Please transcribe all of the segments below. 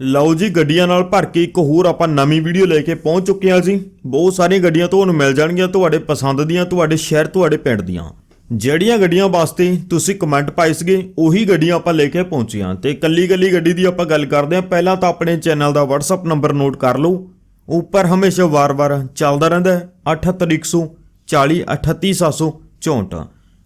ਲਓ ਜੀ, ਗੱਡੀਆਂ ਨਾਲ ਭਰ ਕੇ ਇੱਕ ਹੋਰ ਆਪਾਂ ਨਵੀਂ ਵੀਡੀਓ ਲੈ ਕੇ ਪਹੁੰਚ ਚੁੱਕੇ ਹਾਂ ਜੀ। ਬਹੁਤ ਸਾਰੀਆਂ ਗੱਡੀਆਂ ਤੁਹਾਨੂੰ ਮਿਲ ਜਾਣਗੀਆਂ ਤੁਹਾਡੇ ਪਸੰਦ ਦੀਆਂ, ਤੁਹਾਡੇ ਸ਼ਹਿਰ, ਤੁਹਾਡੇ ਪਿੰਡ ਦੀਆਂ। ਜਿਹੜੀਆਂ ਗੱਡੀਆਂ ਵਾਸਤੇ ਤੁਸੀਂ ਕਮੈਂਟ ਪਾਏ ਸੀਗੇ, ਉਹੀ ਗੱਡੀਆਂ ਆਪਾਂ ਲੈ ਕੇ ਪਹੁੰਚੀਆਂ ਹਾਂ। ਤੇ ਕੱਲੀ ਕੱਲੀ ਗੱਡੀ ਦੀ ਆਪਾਂ ਗੱਲ ਕਰਦੇ ਹਾਂ। ਪਹਿਲਾਂ ਤਾਂ ਆਪਣੇ ਚੈਨਲ ਦਾ WhatsApp ਨੰਬਰ ਨੋਟ ਕਰ ਲਓ। ਉੱਪਰ ਹਮੇਸ਼ਾ ਵਾਰ-ਵਾਰ ਚੱਲਦਾ ਰਹਿੰਦਾ ਹੈ। 78140 38764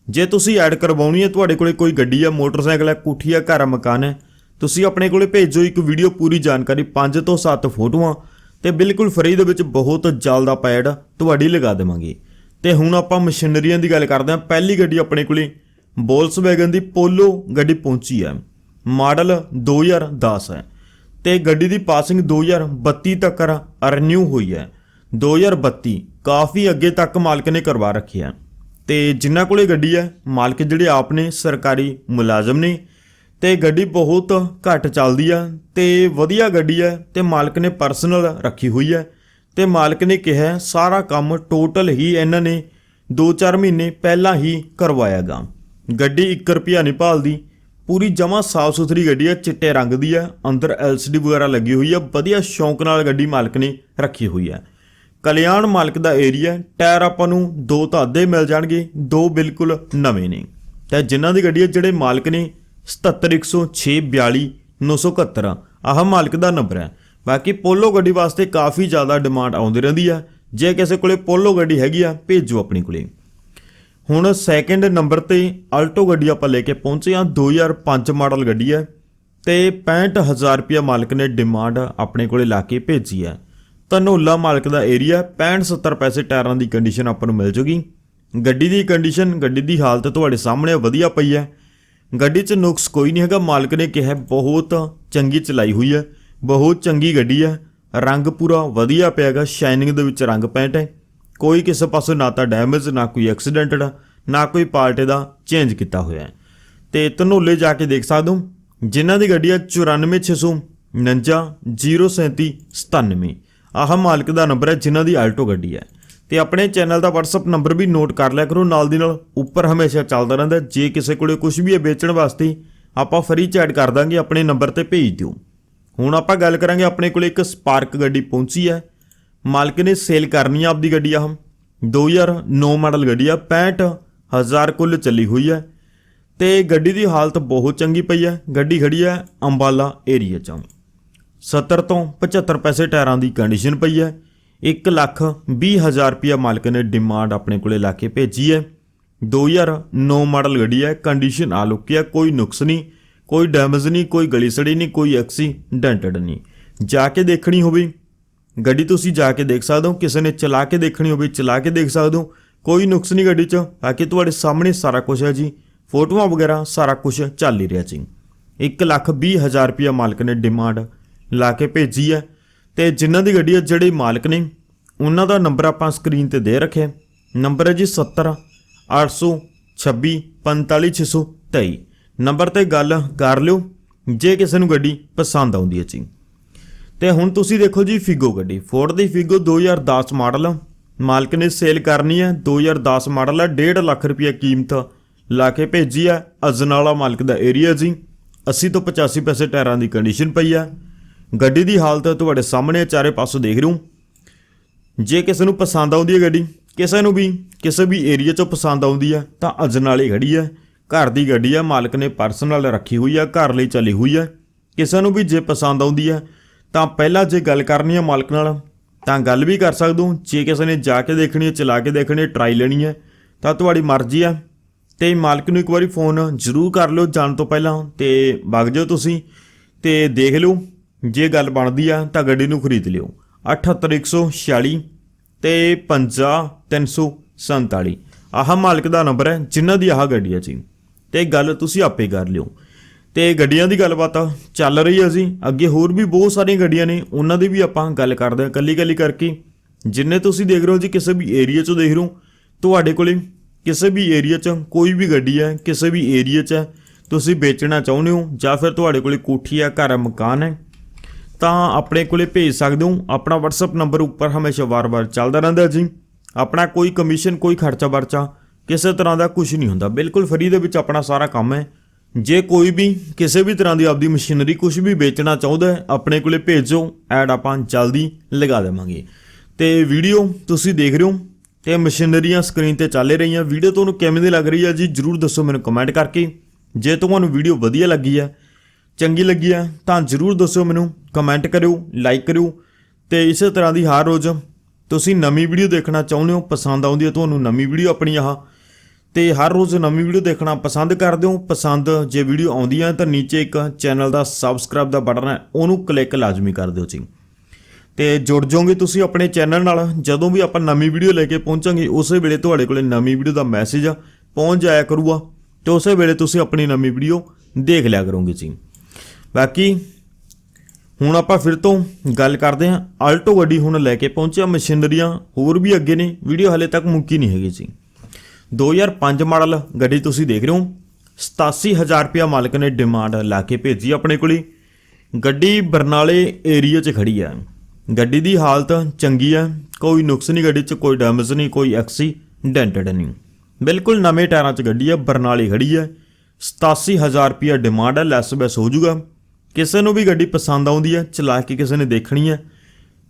ਜੇ ਤੁਸੀਂ ਐਡ ਕਰਵਾਉਣੀ ਹੈ, ਤੁਹਾਡੇ ਕੋਲੇ ਕੋਈ ਗੱਡੀ ਹੈ, ਮੋਟਰਸਾਈਕਲ ਹੈ, ਕੋਠੀ ਹੈ, ਘਰ ਹੈ ਮਕਾਨ ਹੈ ਤੁਸੀਂ ਆਪਣੇ ਕੋਲੇ ਭੇਜੋ ਇੱਕ ਵੀਡੀਓ ਪੂਰੀ ਜਾਣਕਾਰੀ 5 ਤੋਂ 7 ਫੋਟੋਆਂ ਤੇ ਬਿਲਕੁਲ ਫਰੀ ਦੇ ਵਿੱਚ ਬਹੁਤ ਜਲਦ ਆਪਾਂ ਐਡ ਤੁਹਾਡੀ ਲਗਾ ਦੇਵਾਂਗੇ। ਤੇ ਹੁਣ ਆਪਾਂ ਮਸ਼ੀਨਰੀਆਂ ਦੀ ਗੱਲ ਕਰਦੇ ਹਾਂ। ਪਹਿਲੀ ਗੱਡੀ ਆਪਣੇ ਕੋਲੇ ਵੈਗਨ ਦੀ ਪੋਲੋ ਗੱਡੀ ਪਹੁੰਚੀ ਹੈ। ਮਾਡਲ 2010 ਹੈ। ਤੇ ਗੱਡੀ ਦੀ ਪਾਸਿੰਗ 2032 ਤੱਕ ਰੀਨਿਊ ਹੋਈ ਹੈ। 2032 ਕਾਫੀ ਅੱਗੇ ਤੱਕ ਮਾਲਕ ਨੇ ਕਰਵਾ ਰੱਖੀ ਹੈ। ਤੇ ਜਿਨ੍ਹਾਂ ਕੋਲੇ ਗੱਡੀ ਹੈ, ਮਾਲਕ ਜਿਹੜੇ ਆਪ ਨੇ, ਸਰਕਾਰੀ ਮੁਲਾਜ਼ਮ ਨੇ ਤੇ ਗੱਡੀ ਬਹੁਤ ਘੱਟ ਚੱਲਦੀ ਆ ਤੇ ਵਧੀਆ ਗੱਡੀ ਹੈ ਤੇ ਮਾਲਕ ਨੇ ਪਰਸਨਲ ਰੱਖੀ ਹੋਈ ਹੈ ਤੇ ਮਾਲਕ ਨੇ ਕਿਹਾ ਸਾਰਾ ਕੰਮ ਟੋਟਲ ਹੀ ਇਹਨਾਂ ਨੇ 2-4 ਮਹੀਨੇ ਪਹਿਲਾਂ ਹੀ ਕਰਵਾਇਆਗਾ ਗੱਡੀ 1 ਰੁਪਿਆ ਨਹੀਂ ਭਾਲਦੀ, ਪੂਰੀ ਜਮਾ ਸਾਫ਼ ਸੁਥਰੀ ਗੱਡੀ ਹੈ ਚਿੱਟੇ ਰੰਗ ਦੀ ਹੈ ਅੰਦਰ LCD ਵਗੈਰਾ ਲੱਗੀ ਹੋਈ ਹੈ ਵਧੀਆ ਸ਼ੌਂਕ ਨਾਲ ਗੱਡੀ ਮਾਲਕ ਨੇ ਰੱਖੀ ਹੋਈ ਹੈ ਕਲਿਆਣ ਮਾਲਕ ਦਾ ਏਰੀਆ ਟਾਇਰ ਆਪਾਂ ਨੂੰ ਦੋ ਤਾਂ ਅੱਧੇ ਮਿਲ ਜਾਣਗੇ, ਦੋ ਬਿਲਕੁਲ ਨਵੇਂ ਨੇ। ਤੇ ਜਿਨ੍ਹਾਂ ਦੀ ਗੱਡੀ ਹੈ ਜਿਹੜੇ ਮਾਲਕ ਨੇ 7710642 ਆਹ ਮਾਲਕ ਦਾ ਨੰਬਰ ਹੈ। ਬਾਕੀ ਪੋਲੋ ਗੱਡੀ ਵਾਸਤੇ ਕਾਫੀ ਜ਼ਿਆਦਾ ਡਿਮਾਂਡ ਆਉਂਦੀ ਰਹਿੰਦੀ ਆ। ਜੇ ਕਿਸੇ ਕੋਲੇ ਪੋਲੋ ਗੱਡੀ ਹੈਗੀ ਆ, ਭੇਜੋ ਆਪਣੇ ਕੋਲੇ। ਹੁਣ ਸੈਕੰਡ ਨੰਬਰ ਤੇ ਆਲਟੋ ਗੱਡੀ ਆਪਾਂ ਲੈ ਕੇ ਪਹੁੰਚੇ ਆ 2005 ਮਾਡਲ ਗੱਡੀ ਹੈ ਤੇ 65000 ਰੁਪਇਆ ਮਾਲਕ ਨੇ ਡਿਮਾਂਡ ਆਪਣੇ ਕੋਲੇ ਲਾ ਕੇ ਭੇਜੀ ਹੈ। ਧਨੋਲਾ ਮਾਲਕ ਦਾ ਏਰੀਆ 65 70 ਪੈਸੇ ਟਾਇਰਾਂ ਦੀ ਕੰਡੀਸ਼ਨ ਆਪਾਂ ਨੂੰ ਮਿਲ ਜੂਗੀ। ਗੱਡੀ ਦੀ ਕੰਡੀਸ਼ਨ ਗੱਡੀ ਦੀ ਹਾਲਤ ਤੁਹਾਡੇ ਸਾਹਮਣੇ ਵਧੀਆ ਪਈ ਹੈ। ਗੱਡੀ 'ਚ ਨੁਕਸ ਕੋਈ ਨਹੀਂ ਹੈਗਾ। ਮਾਲਕ ਨੇ ਕਿਹਾ, ਬਹੁਤ ਚੰਗੀ ਚਲਾਈ ਹੋਈ ਹੈ। ਬਹੁਤ ਚੰਗੀ ਗੱਡੀ ਹੈ। ਰੰਗ ਪੂਰਾ ਵਧੀਆ ਪਿਆ ਪਿਆਗਾ ਸ਼ਾਈਨਿੰਗ ਦੇ ਵਿੱਚ ਰੰਗ ਪੈਂਟ ਹੈ। ਕੋਈ ਕਿਸੇ ਪਾਸੋਂ ਨਾ ਤਾਂ ਡੈਮੇਜ, ਨਾ ਕੋਈ ਐਕਸੀਡੈਂਟਡ, ਨਾ ਕੋਈ ਪਾਰਟ ਦਾ ਚੇਂਜ ਕੀਤਾ ਹੋਇਆ ਹੈ। ਤੇ ਧਨੋਲੇ ਜਾ ਕੇ ਦੇਖ ਸਕਦੇ ਹੋ, ਜਿਨ੍ਹਾਂ ਦੀ ਗੱਡੀ ਹੈ 9469 03797 ਆਹ ਮਾਲਕ ਦਾ ਨੰਬਰ ਹੈ, ਜਿਨ੍ਹਾਂ ਦੀ ਆਲਟੋ ਗੱਡੀ ਹੈ। ਤੇ ਆਪਣੇ ਚੈਨਲ ਦਾ WhatsApp ਨੰਬਰ ਵੀ ਨੋਟ ਕਰ ਲਿਆ ਕਰੋ। ਨਾਲ ਦੀ ਨਾਲ ਉੱਪਰ ਹਮੇਸ਼ਾ ਚੱਲਦਾ ਰਹਿੰਦਾ ਜੇ ਕਿਸੇ ਕੋਲੇ ਕੁਝ ਵੀ ਹੈ ਵੇਚਣ ਵਾਸਤੇ, ਆਪਾਂ ਫ੍ਰੀ ਚੈਟ ਕਰ ਦਾਂਗੇ, ਆਪਣੇ ਨੰਬਰ ਤੇ ਭੇਜ ਦਿਓ। ਹੁਣ ਆਪਾਂ ਗੱਲ ਕਰਾਂਗੇ, ਆਪਣੇ ਕੋਲੇ ਇੱਕ ਸਪਾਰਕ ਗੱਡੀ ਪਹੁੰਚੀ ਹੈ। ਮਾਲਕ ਨੇ ਸੇਲ ਕਰਨੀ ਆ ਆਪਦੀ ਗੱਡੀ ਆ 2009 ਮਾਡਲ ਗੱਡੀ ਆ 65000 ਕੁੱਲ ਚੱਲੀ ਹੋਈ ਹੈ। ਤੇ ਗੱਡੀ ਦੀ ਹਾਲਤ ਬਹੁਤ ਚੰਗੀ ਪਈ ਹੈ। ਗੱਡੀ ਖੜੀ ਹੈ ਅੰਬਾਲਾ ਏਰੀਆ 'ਚ। 70 ਤੋਂ 75 ਪੈਸੇ ਟਾਇਰਾਂ ਦੀ ਕੰਡੀਸ਼ਨ ਪਈ ਹੈ। 1 ਲੱਖ 20 ਹਜ਼ਾਰ ਰੁਪਇਆ ਮਾਲਕ ਨੇ ਡਿਮਾਂਡ ਆਪਣੇ ਕੋਲੇ ਲਾ ਕੇ ਭੇਜੀ ਹੈ। 2009 ਮਾਡਲ ਗੱਡੀ ਹੈ ਕੰਡੀਸ਼ਨ ਆ ਲੁੱਕੀ ਹੈ, ਕੋਈ ਨੁਕਸ ਨਹੀਂ, ਕੋਈ ਡੈਮੇਜ ਨਹੀਂ, ਕੋਈ ਗਲੀ ਸੜੀ ਨਹੀਂ, ਕੋਈ ਐਕਸੀਡੈਂਟਡ ਨਹੀਂ। ਜਾ ਕੇ ਦੇਖਣੀ ਹੋਵੇ, ਗੱਡੀ ਤੁਸੀਂ ਜਾ ਕੇ ਦੇਖ ਸਕਦੇ ਹੋ, ਕਿਸੇ ਨੇ ਚਲਾ ਕੇ ਦੇਖਣੀ ਹੋਵੇ, ਚਲਾ ਕੇ ਦੇਖ ਸਕਦੇ ਹੋ, ਕੋਈ ਨੁਕਸ ਨਹੀਂ ਗੱਡੀ 'ਚ। ਬਾਕੀ ਤੁਹਾਡੇ ਸਾਹਮਣੇ ਸਾਰਾ ਕੁਝ ਹੈ ਜੀ, ਫੋਟੋਆਂ ਵਗੈਰਾ, ਸਾਰਾ ਕੁਝ ਚੱਲ ਹੀ ਰਿਹਾ ਜੀ। 1 ਲੱਖ 20 ਹਜ਼ਾਰ ਰੁਪਇਆ ਮਾਲਕ ਨੇ ਡਿਮਾਂਡ ਲਾ ਕੇ ਭੇਜੀ ਹੈ। ਤੇ ਜਿਨ੍ਹਾਂ ਦੀ ਗੱਡੀ ਹੈ ਜਿਹੜੇ ਮਾਲਕ ਨੇ, ਉਹਨਾਂ ਦਾ ਨੰਬਰ ਆਪਾਂ ਸਕਰੀਨ ਤੇ ਦੇ ਰੱਖਿਆ। ਨੰਬਰ ਹੈ ਜੀ 70 826 45623 ਨੰਬਰ ਤੇ ਗੱਲ ਕਰ ਲਿਓ, ਜੇ ਕਿਸੇ ਨੂੰ ਗੱਡੀ ਪਸੰਦ ਆਉਂਦੀ ਹੈ ਜੀ। ਤੇ ਹੁਣ ਤੁਸੀਂ ਦੇਖੋ ਜੀ ਫਿਗੋ ਗੱਡੀ। ਫੋਰਡ ਦੀ ਫਿਗੋ 2010 ਮਾਡਲ ਮਾਲਕ ਨੇ ਸੇਲ ਕਰਨੀ ਹੈ 2010 ਮਾਡਲ ਹੈ 1.5 ਲੱਖ ਰੁਪਏ ਕੀਮਤ ਲਾ ਕੇ ਭੇਜੀ ਹੈ ਅਜਨਾਲਾ ਮਾਲਕ ਦਾ ਏਰੀਆ ਜੀ। 80 ਤੋਂ 85 ਪੈਸੇ ਟਾਇਰਾਂ ਦੀ ਕੰਡੀਸ਼ਨ ਪਈ ਹੈ ਗੱਡੀ ਦੀ ਹਾਲਤ ਤੁਹਾਡੇ ਸਾਹਮਣੇ ਚਾਰੇ ਪਾਸੋਂ ਦੇਖ ਰਹੇ ਹੋ। ਜੇ ਕਿਸੇ ਨੂੰ ਪਸੰਦ ਆਉਂਦੀ ਹੈ ਗੱਡੀ, ਕਿਸੇ ਨੂੰ ਵੀ, ਕਿਸੇ ਵੀ ਏਰੀਆ 'ਚੋਂ ਪਸੰਦ ਆਉਂਦੀ ਹੈ, ਤਾਂ ਅਜਨਾਲੇ ਖੜੀ ਹੈ। ਘਰ ਦੀ ਗੱਡੀ ਹੈ ਮਾਲਕ ਨੇ ਪਰਸਨਲ ਰੱਖੀ ਹੋਈ ਹੈ ਘਰ ਲਈ ਚੱਲੀ ਹੋਈ ਹੈ ਕਿਸੇ ਨੂੰ ਵੀ ਜੇ ਪਸੰਦ ਆਉਂਦੀ ਹੈ, ਤਾਂ ਪਹਿਲਾਂ ਜੇ ਗੱਲ ਕਰਨੀ ਹੈ ਮਾਲਕ ਨਾਲ, ਤਾਂ ਗੱਲ ਵੀ ਕਰ ਸਕਦੇ ਜੇ ਕਿਸੇ ਨੇ ਜਾ ਕੇ ਦੇਖਣੀ ਹੈ, ਚਲਾ ਕੇ ਦੇਖਣੀ ਹੈ ਟਰਾਈ ਲੈਣੀ ਹੈ, ਤਾਂ ਤੁਹਾਡੀ ਮਰਜ਼ੀ ਹੈ ਤੇ ਮਾਲਕ ਨੂੰ ਇੱਕ ਵਾਰੀ ਫੋਨ ਜ਼ਰੂਰ ਕਰ ਲਿਓ ਜਾਣ ਤੋਂ ਪਹਿਲਾਂ, ਤੇ ਵਗ ਜਾਓ ਤੁਸੀਂ, ਤੇ ਦੇਖ ਲਿਓ। ਜੇ ਗੱਲ ਬਣਦੀ ਆ, ਤਾਂ ਗੱਡੀ ਨੂੰ ਖਰੀਦ ਲਿਓ। 78146 ਤੇ 50347 ਆਹ ਮਾਲਕ ਦਾ ਨੰਬਰ ਹੈ, ਜਿਨ੍ਹਾਂ ਦੀ ਆਹ ਗੱਡੀ ਹੈ ਜੀ। ਤੇ ਗੱਲ ਤੁਸੀਂ ਆਪੇ ਕਰ ਲਿਓ। ਤੇ ਗੱਡੀਆਂ ਦੀ ਗੱਲਬਾਤ ਚੱਲ ਰਹੀ ਹੈ ਜੀ। ਅੱਗੇ ਹੋਰ ਵੀ ਬਹੁਤ ਸਾਰੀਆਂ ਗੱਡੀਆਂ ਨੇ, ਉਹਨਾਂ ਦੀ ਵੀ ਆਪਾਂ ਗੱਲ ਕਰਦੇ ਹਾਂ ਕੱਲੀ ਕੱਲੀ ਕਰਕੇ। ਜਿੰਨੇ ਤੁਸੀਂ ਦੇਖ ਰਹੇ ਹੋ ਜੀ, ਕਿਸੇ ਵੀ ਏਰੀਆ 'ਚੋਂ ਦੇਖ ਰਹੇ ਹੋ, ਤੁਹਾਡੇ ਕੋਲੇ ਕਿਸੇ ਵੀ ਏਰੀਆ 'ਚ ਕੋਈ ਵੀ ਗੱਡੀ ਹੈ, ਕਿਸੇ ਵੀ ਏਰੀਆ 'ਚ ਤੁਸੀਂ ਵੇਚਣਾ ਚਾਹੁੰਦੇ ਹੋ, ਜਾਂ ਫਿਰ ਤੁਹਾਡੇ ਕੋਲੇ ਕੋਠੀ ਹੈ, ਘਰ ਹੈ, ਮਕਾਨ ਹੈ ਤਾਂ ਆਪਣੇ ਕੋਲੇ ਭੇਜ ਸਕਦੇ ਹੋ। ਆਪਣਾ WhatsApp ਨੰਬਰ ਉੱਪਰ ਹਮੇਸ਼ਾ ਵਾਰ-ਵਾਰ ਚੱਲਦਾ ਰਹਿੰਦਾ ਜੀ। ਆਪਣਾ ਕੋਈ ਕਮਿਸ਼ਨ ਕੋਈ ਖਰਚਾ ਵਰਚਾ ਕਿਸੇ ਤਰ੍ਹਾਂ ਦਾ ਕੁਝ ਨਹੀਂ ਹੁੰਦਾ। ਬਿਲਕੁਲ ਫਰੀ ਦੇ ਵਿੱਚ ਆਪਣਾ ਸਾਰਾ ਕੰਮ ਹੈ। ਜੇ ਕੋਈ ਵੀ ਕਿਸੇ ਵੀ ਤਰ੍ਹਾਂ ਦੀ ਆਪਦੀ ਮਸ਼ੀਨਰੀ ਕੁਝ ਵੀ ਵੇਚਣਾ ਚਾਹੁੰਦਾ ਹੈ, ਆਪਣੇ ਕੋਲੇ ਭੇਜੋ। ਐਡ ਆਪਾਂ ਜਲਦੀ ਲਗਾ ਦੇਵਾਂਗੇ। ਤੇ ਵੀਡੀਓ ਤੁਸੀਂ ਦੇਖ ਰਹੇ ਹੋ ਤੇ ਮਸ਼ੀਨਰੀਆਂ ਸਕਰੀਨ ਤੇ ਚੱਲ ਰਹੀਆਂ। ਵੀਡੀਓ ਤੁਹਾਨੂੰ ਕਿਵੇਂ ਦੀ ਲੱਗ ਰਹੀ ਹੈ ਜੀ, ਜਰੂਰ ਦੱਸੋ ਮੈਨੂੰ ਕਮੈਂਟ ਕਰਕੇ। ਜੇ ਤੁਹਾਨੂੰ ਵੀਡੀਓ ਵਧੀਆ ਲੱਗੀ ਹੈ ਚੰਗੀ ਲੱਗੀ ਹੈ ਤਾਂ ਜਰੂਰ ਦੱਸਿਓ ਮੈਨੂੰ ਕਮੈਂਟ ਕਰਿਓ ਲਾਈਕ ਕਰਿਓ, ਤੇ ਇਸੇ ਤਰ੍ਹਾਂ ਦੀ ਹਰ ਰੋਜ਼ ਤੁਸੀਂ ਨਵੀਂ ਵੀਡੀਓ ਦੇਖਣਾ ਚਾਹੁੰਦੇ ਹੋ, ਪਸੰਦ ਆਉਂਦੀ ਹੈ ਤੁਹਾਨੂੰ ਨਵੀਂ ਵੀਡੀਓ ਆਪਣੀ ਆਹ, ਤੇ ਹਰ ਰੋਜ਼ ਨਵੀਂ ਵੀਡੀਓ ਦੇਖਣਾ ਪਸੰਦ ਕਰਦੇ ਹੋ, ਪਸੰਦ ਜੇ ਵੀਡੀਓ ਆਉਂਦੀ ਹੈ ਤਾਂ ਨੀਚੇ ਇੱਕ ਚੈਨਲ ਦਾ ਸਬਸਕ੍ਰਾਈਬ ਦਾ ਬਟਨ ਹੈ, ਉਹਨੂੰ ਕਲਿੱਕ ਲਾਜ਼ਮੀ ਕਰ ਦਿਓ ਜੀ। ਤੇ ਜੁੜ ਜਾਓਗੇ ਤੁਸੀਂ ਆਪਣੇ ਚੈਨਲ ਨਾਲ, ਜਦੋਂ ਵੀ ਆਪਾਂ ਨਵੀਂ ਵੀਡੀਓ ਲੈ ਕੇ ਪਹੁੰਚਾਂਗੇ, ਉਸੇ ਵੇਲੇ ਤੁਹਾਡੇ ਕੋਲੇ ਨਵੀਂ ਵੀਡੀਓ ਦਾ ਮੈਸੇਜ ਪਹੁੰਚ ਜਾਇਆ ਕਰੂਗਾ, ਤੇ ਉਸੇ ਵੇਲੇ ਤੁਸੀਂ ਆਪਣੀ ਨਵੀਂ ਵੀਡੀਓ ਦੇਖ ਲਿਆ ਕਰੋਗੇ ਜੀ। ਬਾਕੀ ਹੁਣ ਆਪਾਂ ਫਿਰ ਤੋਂ ਗੱਲ ਕਰਦੇ ਹਾਂ। ਆਲਟੋ ਗੱਡੀ ਹੁਣ ਲੈ ਕੇ ਪਹੁੰਚਿਆ। ਮਸ਼ੀਨਰੀਆਂ ਹੋਰ ਵੀ ਅੱਗੇ ਨੇ। ਵੀਡੀਓ ਹਲੇ ਤੱਕ ਮੁੱਕੀ ਨਹੀਂ ਹੈਗੀ ਜੀ। 2005 ਮਾਡਲ ਗੱਡੀ ਤੁਸੀਂ ਦੇਖ ਰਹੇ ਹੋ। 87000 ਰੁਪਇਆ ਮਾਲਕ ਨੇ ਡਿਮਾਂਡ ਲਾ ਕੇ ਭੇਜੀ ਆਪਣੇ ਕੋਲੇ। ਗੱਡੀ ਬਰਨਾਲੇ ਏਰੀਆ 'ਚ ਖੜੀ ਹੈ ਗੱਡੀ ਦੀ ਹਾਲਤ ਚੰਗੀ ਹੈ ਕੋਈ ਨੁਕਸ ਨਹੀਂ ਗੱਡੀ 'ਚ, ਕੋਈ ਡੈਮੇਜ ਨਹੀਂ, ਕੋਈ ਐਕਸੀਡੈਂਟਡ ਨਹੀਂ। ਬਿਲਕੁਲ ਨਵੇਂ ਟਾਇਰਾਂ 'ਚ ਗੱਡੀ ਹੈ ਬਰਨਾਲੇ ਖੜੀ ਹੈ 87000 ਰੁਪਇਆ ਡਿਮਾਂਡ ਹੈ ਲੈਸ ਬੈਸ ਹੋ ਜਾਊਗਾ। ਕਿਸੇ ਨੂੰ ਵੀ ਗੱਡੀ ਪਸੰਦ ਆਉਂਦੀ ਹੈ ਚਲਾ ਕੇ ਕਿਸੇ ਨੇ ਦੇਖਣੀ ਹੈ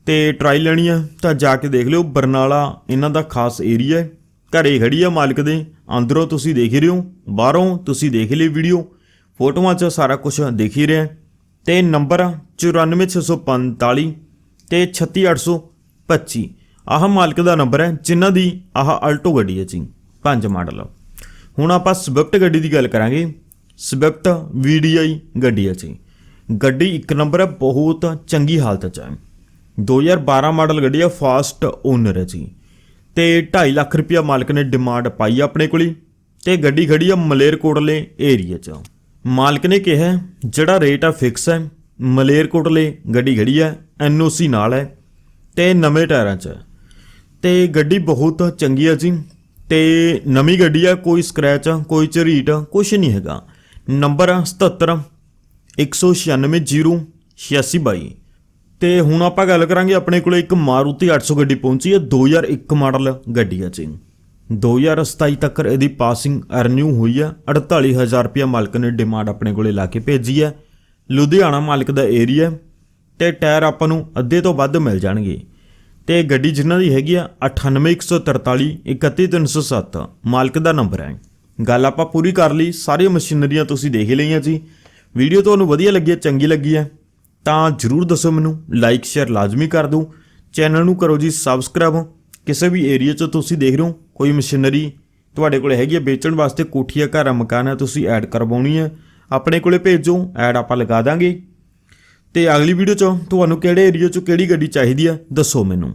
ਤੇ ਟਰਾਈ ਲੈਣੀ ਹੈ, ਤਾਂ ਜਾ ਕੇ ਦੇਖ ਲਿਓ, ਬਰਨਾਲਾ ਇਹਨਾਂ ਦਾ ਖਾਸ ਏਰੀਆ ਹੈ। ਘਰੇ ਖੜੀ ਆ ਮਾਲਕ ਦੇ, ਅੰਦਰੋਂ ਤੁਸੀਂ ਦੇਖ ਹੀ ਰਹੇ ਹੋ, ਬਾਹਰੋਂ ਤੁਸੀਂ ਦੇਖ ਲਈ ਵੀਡੀਓ ਫੋਟੋਆਂ 'ਚ ਸਾਰਾ ਕੁਝ ਦੇਖ ਹੀ ਰਹੇ ਤੇ ਨੰਬਰ 94645 ਤੇ 36825 ਆਹ ਮਾਲਕ ਦਾ ਨੰਬਰ ਹੈ, ਜਿਨ੍ਹਾਂ ਦੀ ਆਹ ਆਲਟੋ ਗੱਡੀ ਹੈ ਜੀ, ਪੰਜ ਮਾਡਲ। ਹੁਣ ਆਪਾਂ ਸਵਿਫਟ ਗੱਡੀ ਦੀ ਗੱਲ ਕਰਾਂਗੇ। ਸਵਿਫਟ VDI ਗੱਡੀ ਹੈ ਜੀ। ਗੱਡੀ ਇੱਕ ਨੰਬਰ ਹੈ, ਬਹੁਤ ਚੰਗੀ ਹਾਲਤ 'ਚ ਹੈ। 2012 ਮਾਡਲ ਗੱਡੀ ਹੈ ਫਾਸਟ ਓਨਰ ਹੈ ਜੀ। ਤੇ 2.5 ਲੱਖ ਰੁਪਇਆ ਮਾਲਕ ਨੇ ਡਿਮਾਂਡ ਪਾਈ ਆਪਣੇ ਕੋਲੇ। ਤੇ ਗੱਡੀ ਖੜੀ ਆ ਮਲੇਰਕੋਟਲੇ ਏਰੀਆ 'ਚ। ਮਾਲਕ ਨੇ ਕਿਹਾ, ਜਿਹੜਾ ਰੇਟ ਆ ਫਿਕਸ ਹੈ, ਮਲੇਰਕੋਟਲੇ ਗੱਡੀ ਖੜੀ ਹੈ ਐਨਓਸੀ ਨਾਲ ਹੈ। ਤੇ ਨਵੇਂ ਟਾਇਰਾਂ 'ਚ। ਹੈ। ਤੇ ਗੱਡੀ ਬਹੁਤ ਚੰਗੀ ਹੈ ਜੀ। ਤੇ ਨਵੀਂ ਗੱਡੀ ਆ, ਕੋਈ ਸਕ੍ਰੈਚ ਕੋਈ ਝਰੀਟ ਕੁਝ ਨਹੀਂ ਹੈਗਾ। ਨੰਬਰ ਆ 77 196 ਤੇ ਹੁਣ ਆਪਾਂ ਗੱਲ ਕਰਾਂਗੇ ਆਪਣੇ ਕੋਲੇ ਇੱਕ ਮਾਰੂਤੀ 800 ਗੱਡੀ ਪਹੁੰਚੀ ਹੈ 2001 ਮਾਡਲ ਗੱਡੀ ਹੈ ਜੀ 2027 ਤੱਕ ਇਹਦੀ ਪਾਸਿੰਗ ਅਰਨਿਊ ਹੋਈ ਹੈ 48000 ਰੁਪਇਆ ਮਾਲਕ ਨੇ ਡਿਮਾਂਡ ਆਪਣੇ ਕੋਲੇ ਲਾ ਕੇ ਭੇਜੀ ਹੈ। ਲੁਧਿਆਣਾ ਮਾਲਕ ਦਾ ਏਰੀਆ ਤੇ ਟਾਇਰ ਆਪਾਂ ਨੂੰ ਅੱਧੇ ਤੋਂ ਵੱਧ ਮਿਲ ਜਾਣਗੇ। ਤੇ ਗੱਡੀ ਜਿਨ੍ਹਾਂ ਦੀ ਹੈਗੀ ਆ 98143 31307 ਮਾਲਕ ਦਾ ਨੰਬਰ ਹੈ। ਗੱਲ ਆਪਾਂ ਪੂਰੀ ਕਰ ਲਈ, ਸਾਰੀਆਂ ਮਸ਼ੀਨਰੀਆਂ ਤੁਸੀਂ ਦੇਖ ਹੀ ਲਈਆਂ ਜੀ। ਵੀਡੀਓ ਤੁਹਾਨੂੰ ਵਧੀਆ ਲੱਗੀ ਹੈ, ਚੰਗੀ ਲੱਗੀ ਹੈ, ਤਾਂ ਜਰੂਰ ਦੱਸੋ ਮੈਨੂੰ ਲਾਈਕ ਸ਼ੇਅਰ ਲਾਜ਼ਮੀ ਕਰ ਦਿਓ। ਚੈਨਲ ਨੂੰ ਕਰੋ ਜੀ ਸਬਸਕ੍ਰਾਈਬ ਕਿਸੇ ਵੀ ਏਰੀਆ 'ਚ ਤੁਸੀਂ ਦੇਖ ਰਹੇ ਹੋ, ਕੋਈ ਮਸ਼ੀਨਰੀ ਤੁਹਾਡੇ ਕੋਲ ਹੈਗੀ ਹੈ, ਵੇਚਣ ਵਾਸਤੇ ਕੋਠੀਆ, ਘਰ, ਮਕਾਨ ਹੈ ਤੁਸੀਂ ਐਡ ਕਰਵਾਉਣੀ ਹੈ, ਆਪਣੇ ਕੋਲੇ ਭੇਜੋ ਐਡ ਆਪਾਂ ਲਗਾ ਦਾਂਗੇ। ਤੇ ਅਗਲੀ ਵੀਡੀਓ 'ਚ ਤੁਹਾਨੂੰ ਕਿਹੜੇ ਏਰੀਆ 'ਚ ਕਿਹੜੀ ਗੱਡੀ ਚਾਹੀਦੀ ਹੈ, ਦੱਸੋ ਮੈਨੂੰ।